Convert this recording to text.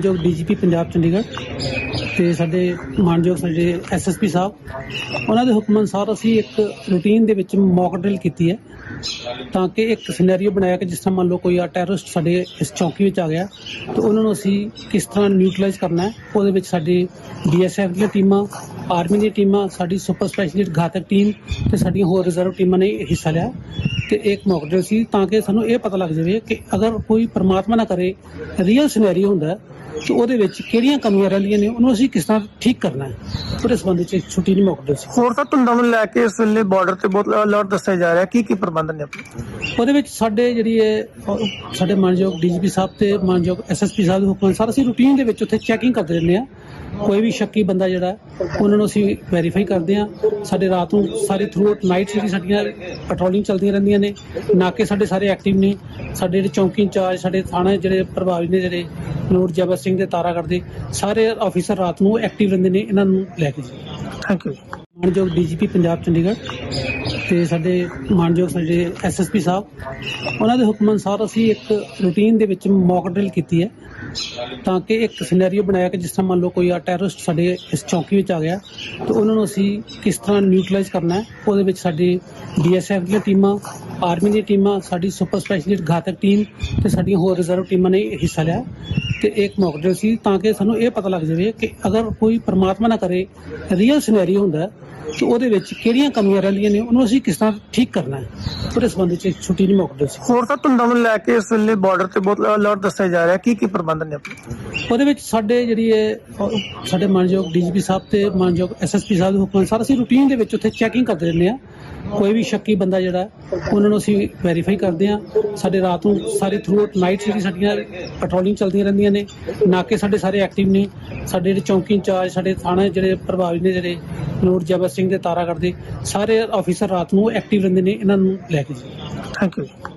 ਮਾਨਯੋਗ ਡੀਜੀਪੀ ਪੰਜਾਬ ਚੰਡੀਗੜ੍ਹ ਤੇ ਸਾਡੇ ਮਾਨਯੋਗ ਸਾਡੇ ਐਸਐਸਪੀ ਸਾਹਿਬ, ਉਹਨਾਂ ਦੇ ਹੁਕਮ ਅਨੁਸਾਰ ਅਸੀਂ ਇੱਕ ਰੂਟੀਨ ਦੇ ਵਿੱਚ ਮੌਕ ਡਰਿਲ ਕੀਤੀ ਹੈ ਤਾਂ ਕਿ ਇੱਕ ਸਿਨੈਰੀਓ ਬਣਾਇਆ ਕਿ ਜਿਸ ਤਰ੍ਹਾਂ ਮੰਨ ਲਓ ਕੋਈ ਆ ਟੈਰਰਿਸਟ ਸਾਡੇ ਇਸ ਚੌਕੀ ਵਿੱਚ ਆ ਗਿਆ, ਤੇ ਉਹਨਾਂ ਨੂੰ ਅਸੀਂ ਕਿਸ ਤਰ੍ਹਾਂ ਨਿਊਟਰਲਾਈਜ਼ ਕਰਨਾ ਹੈ, ਉਹਦੇ ਵਿੱਚ ਸਾਡੀ ਬੀਐਸਐਫ ਦੀਆਂ ਟੀਮਾਂ ਆਰਮੀ ਦੀਆਂ ਟੀਮਾਂ ਸਾਡੀ ਸੁਪਰ ਸਪੈਸ਼ਲਿਸਟ ਘਾਤਕ ਟੀਮ ਤੇ ਸਾਡੀਆਂ ਹੋਰ ਰਿਜ਼ਰਵ ਟੀਮਾਂ ਨੇ ਹਿੱਸਾ ਲਿਆ ਤੇ ਇੱਕ ਮੌਕ ਸੀ ਤਾਂ ਕਿ ਸਾਨੂੰ ਇਹ ਪਤਾ ਲੱਗ ਜਾਵੇ ਕਿ ਅਗਰ ਕੋਈ ਪਰਮਾਤਮਾ ਨਾ ਕਰੇ ਰੀਅਲ ਸਿਨੈਰੀਓ ਹੁੰਦਾ ਹੈ, ਤੇ ਉਹਦੇ ਵਿੱਚ ਕਿਹੜੀਆਂ ਕਮੀਆਂ ਰਹਿੰਦੀਆਂ ਨੇ ਉਹਨੂੰ ਅਸੀਂ ਕਿਸ ਤਰ੍ਹਾਂ ਠੀਕ ਕਰਨਾ ਹੈ ਉਹਦੇ ਸੰਬੰਧ ਵਿੱਚ ਛੁੱਟੀ ਨਹੀਂ ਮੌਕ ਸੀ। ਹੋਰ ਤਾਂ ਧੁੰਦਾਂ ਨੂੰ ਲੈ ਕੇ ਇਸ ਵੇਲੇ ਬਾਰਡਰ ਤੇ ਬਹੁਤ ਅਲਰਟ ਦੱਸਿਆ ਜਾ ਰਿਹਾ ਕੀ ਕੀ ਪ੍ਰਬੰਧ ਨੇ ਆਪਣੇ? ਉਹਦੇ ਵਿੱਚ ਸਾਡੇ ਜਿਹੜੀ ਇਹ ਅਹ, ਸਾਡੇ ਮਾਨਯੋਗ ਡੀਜੀਪੀ ਸਾਹਿਬ ਤੇ ਮਾਨਯੋਗ ਐਸਐਸਪੀ ਸਾਹਿਬ ਦੇ ਹੁਕਮ ਅਨੁਸਾਰ ਅਸੀਂ ਰੂਟੀਨ ਦੇ ਵਿੱਚ ਉੱਥੇ ਚੈਕਿੰਗ ਕਰਦੇ ਰਹਿੰਦੇ ਆ ਕੋਈ ਵੀ ਸ਼ੱਕੀ ਬੰਦਾ ਜਿਹੜਾ ਹੈ, ਉਹਨਾਂ ਨੂੰ ਅਸੀਂ ਵੈਰੀਫਾਈ ਕਰਦੇ ਆ ਸਾਡੇ ਰਾਤ ਨੂੰ ਸਾਰੇ ਥਰੂ ਆਊਟ ਨਾਈਟ ਜਿਹੜੀ ਸਾਡੀਆਂ ਪੈਟਰੋਲਿੰਗ ਚੱਲਦੀਆਂ ਰਹਿੰਦੀਆਂ ਨੇ ਨਾਕੇ ਸਾਡੇ ਸਾਰੇ ਐਕਟਿਵ ਨੇ। ਸਾਡੇ ਜਿਹੜੇ ਚੌਂਕੀ ਇੰਚਾਰਜ ਸਾਡੇ ਥਾਣੇ ਜਿਹੜੇ ਪ੍ਰਭਾਵੀ ਨੇ ਜਿਹੜੇ ਨੂਰ ਜਬਰ ਸਿੰਘ ਦੇ ਤਾਰਾਗੜ੍ਹ ਦੇ ਸਾਰੇ ਆਫੀਸਰ ਰਾਤ ਨੂੰ ਐਕਟਿਵ ਰਹਿੰਦੇ ਨੇ ਇਹਨਾਂ ਨੂੰ ਲੈ ਕੇ ਥੈਂਕ ਯੂ ਮਾਨਯੋਗ ਡੀਜੀਪੀ ਪੰਜਾਬ ਚੰਡੀਗੜ੍ਹ। ਤੇ ਸਾਡੇ ਮਾਨਯੋਗ ਸਾਡੇ ਐਸਐਸਪੀ ਸਾਹਿਬ, ਉਹਨਾਂ ਦੇ ਹੁਕਮ ਅਨੁਸਾਰ ਅਸੀਂ ਇੱਕ ਰੂਟੀਨ ਦੇ ਵਿੱਚ ਮੌਕ ਡਰਿਲ ਕੀਤੀ ਹੈ ਤਾਂ ਕਿ ਇੱਕ ਸਿਨੈਰੀਓ ਬਣਾਇਆ ਕਿ ਜਿਸ ਤਰ੍ਹਾਂ ਮੰਨ ਲਓ ਕੋਈ ਆ ਟੈਰਰਿਸਟ ਸਾਡੇ ਇਸ ਚੌਕੀ ਵਿੱਚ ਆ ਗਿਆ, ਤੇ ਉਹਨਾਂ ਨੂੰ ਅਸੀਂ ਕਿਸ ਤਰ੍ਹਾਂ ਨਿਊਟਰਲਾਈਜ਼ ਕਰਨਾ ਹੈ, ਉਹਦੇ ਵਿੱਚ ਸਾਡੀ ਬੀਐਸਐਫ ਦੀਆਂ ਟੀਮਾਂ ਆਰਮੀ ਦੀਆਂ ਟੀਮਾਂ ਸਾਡੀ ਸੁਪਰ ਸਪੈਸ਼ਲਿਸਟ ਘਾਤਕ ਟੀਮ ਤੇ ਸਾਡੀਆਂ ਹੋਰ ਰਿਜ਼ਰਵ ਟੀਮਾਂ ਨੇ ਹਿੱਸਾ ਲਿਆ ਤੇ ਇੱਕ ਮੌਕ ਡਰਿਲ ਸੀ ਤਾਂ ਕਿ ਸਾਨੂੰ ਇਹ ਪਤਾ ਲੱਗ ਜਾਵੇ ਕਿ ਅਗਰ ਕੋਈ ਪਰਮਾਤਮਾ ਨਾ ਕਰੇ ਰੀਅਲ ਸਿਨੈਰੀਓ ਹੁੰਦਾ ਹੈ, ਉਹਦੇ ਵਿੱਚ ਕਿਹੜੀਆਂ ਕਮੀਆਂ ਰਹਿੰਦੀਆਂ ਨੇ ਉਹਨੂੰ ਅਸੀਂ ਕਿਸ ਤਰ੍ਹਾਂ ਠੀਕ ਕਰਨਾ ਹੈ? ਉਹਦੇ ਸੰਬੰਧ ਵਿੱਚ ਛੁੱਟੀ ਨਹੀਂ ਮੌਕ ਡਰਿਲ ਸੀ। ਹੋਰ ਤਾਂ ਧੁੰਦਾਂ ਨੂੰ ਲੈ ਕੇ ਇਸ ਵੇਲੇ ਬਾਰਡਰ ਤੇ ਬਹੁਤ ਅਲਰਟ ਦੱਸਿਆ ਜਾ ਰਿਹਾ ਕੀ ਕੀ ਪ੍ਰਬੰਧ ਨੇ ਆਪਣੇ? ਉਹਦੇ ਵਿੱਚ ਸਾਡੇ ਜਿਹੜੀ ਇਹ ਅਹ, ਸਾਡੇ ਮਾਨਯੋਗ ਡੀਜੀਪੀ ਸਾਹਿਬ ਤੇ ਮਾਨਯੋਗ ਐਸਐਸਪੀ ਸਾਹਿਬ ਦੇ ਹੁਕਮ ਅਨੁਸਾਰ ਅਸੀਂ ਰੂਟੀਨ ਦੇ ਵਿੱਚ ਉੱਥੇ ਚੈਕਿੰਗ ਕਰਦੇ ਰਹਿੰਦੇ ਆ ਕੋਈ ਵੀ ਸ਼ੱਕੀ ਬੰਦਾ ਜਿਹੜਾ ਉਹਨਾਂ ਨੂੰ ਅਸੀਂ ਵੈਰੀਫਾਈ ਕਰਦੇ ਆ ਸਾਡੇ ਰਾਤ ਨੂੰ ਸਾਰੇ ਥਰੂ ਨਾਈਟ ਜਿਹੜੀ ਸਾਡੀਆਂ ਪੈਟਰੋਲਿੰਗ ਚੱਲਦੀਆਂ ਰਹਿੰਦੀਆਂ ਨੇ ਨਾਕੇ ਸਾਡੇ ਸਾਰੇ ਐਕਟਿਵ ਨੇ। ਸਾਡੇ ਜਿਹੜੇ ਚੌਂਕੀ ਇੰਚਾਰਜ ਸਾਡੇ ਥਾਣੇ ਜਿਹੜੇ ਪ੍ਰਭਾਵੀ ਨੇ ਜਿਹੜੇ ਨੂਰ ਜਬਰ ਸਿੰਘ ਦੇ ਤਾਰਾਗੜ੍ਹ ਦੇ ਸਾਰੇ ਆਫੀਸਰ ਰਾਤ ਨੂੰ ਐਕਟਿਵ ਰਹਿੰਦੇ ਨੇ ਇਹਨਾਂ ਨੂੰ ਲੈ ਕੇ ਥੈਂਕ ਯੂ